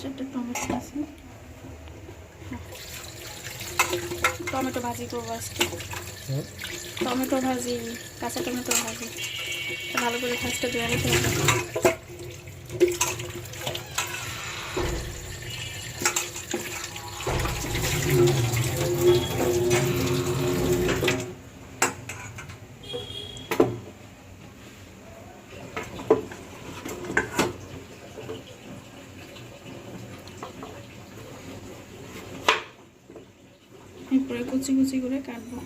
চারটে টমেটো আছে। হ্যাঁ। টমেটো ভাজি করব আজকে। টমেটো ভাজি কাঁচা টমেটো ভাজি। ভালো করে ফার্স্টে ধুয়ে রেখে দেবো এরপরে কুচি কুচি করে কাটবো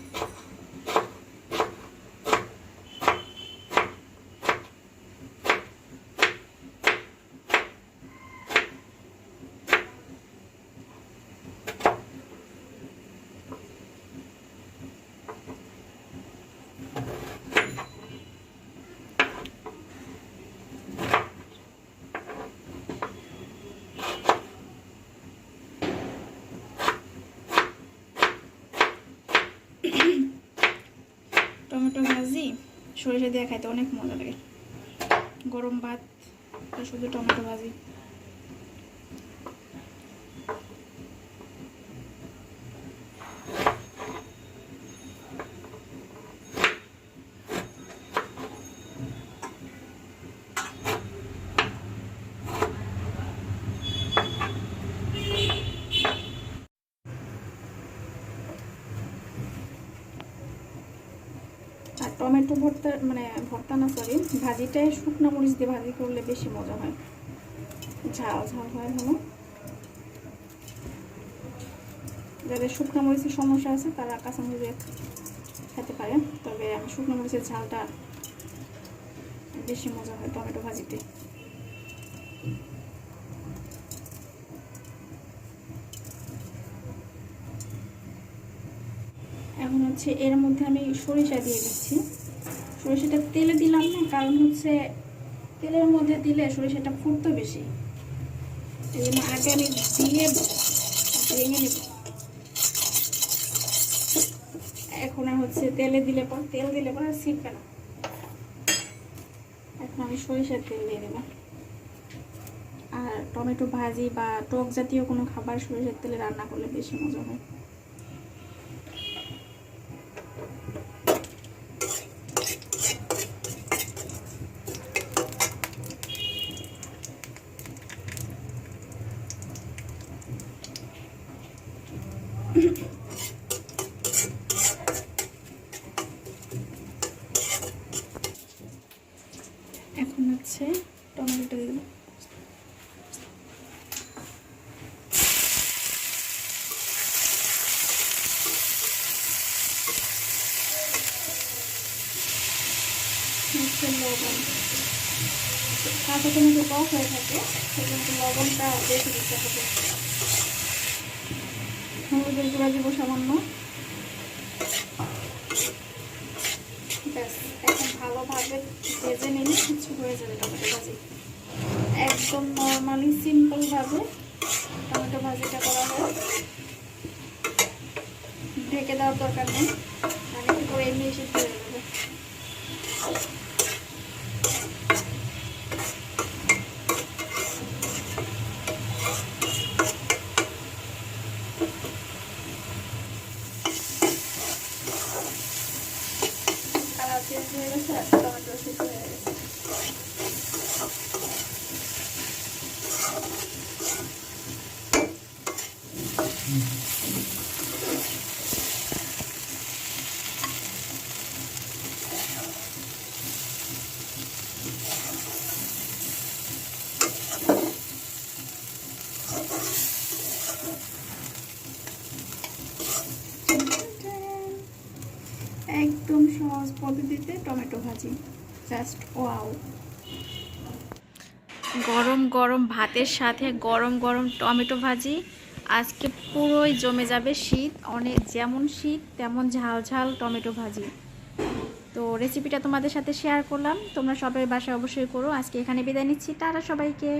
টমেটো ভাজি সরিষা দিয়ে খাইতে অনেক মজা লাগে। গরম ভাত শুধু টমেটো ভাজি। টমেটো ভর্তা মানে ভর্তা না সরি ভাজিটাই শুকনো মরিচ দিয়ে ভাজি করলে বেশি মজা হয়। ঝাল ঝাল হয় হলো যাদের শুকনো মরিচের সমস্যা আছে, তারা কাঁচা মরিচ খেতে পারে। তবে আমি শুকনো মরিচের ঝালটা বেশি মজা হয় টমেটো ভাজিতে। এখন হচ্ছে এর মধ্যে আমি সরিষা দিয়ে দিচ্ছি। সরিষাটা তেলে দিলাম না, কারণ হচ্ছে তেলের মধ্যে দিলে সরিষাটা ফুটতো বেশি। এই জন্য আগে আমি দিয়ে ভেঙে নেব। এখন হচ্ছে তেলে দিলে পর, তেল দিলে পর আর না। এখন আমি সরিষার তেল দিয়ে দেবো। আর টমেটো ভাজি বা টক জাতীয় কোনো খাবার সরিষার তেলে রান্না করলে বেশি মজা হয়। এখন হচ্ছে টমেটোটা দিয়ে দেবো। লবণ। কাঁচা টমেটো হয়ে থাকে, সেজন্য লবণটা বেশি দিতে হবে। হলুদের গুঁড়া সামান্য। এখন ভালোভাবে ভেজে নিলে কিছু হয়ে যাবে টমেটো ভাজি। একদম নর্মালি সিম্পলভাবে টমেটো ভাজিটা করা হয় ঢেকে দেওয়ার দরকার নেই মানে করে এমনি এসে হয়ে যাবে। কালার চেঞ্জ হয়ে গেছে আর টমেটো সিদ্ধ হয়ে গেছে একদম সহজ পদ্ধতিতে টমেটো ভাজি। Just wow. গরম গরম ভাতের সাথে গরম গরম টমেটো ভাজি। আজকে পুরোই জমে যাবে শীত। অনেক যেমন শীত, তেমন ঝাল ঝাল টমেটো ভাজি। তো রেসিপিটা তোমাদের সাথে শেয়ার করলাম। তোমরা সবাই বাসায় অবশ্যই করো। আজকে এখানে বিদায় নিচ্ছি। তারা সবাইকে।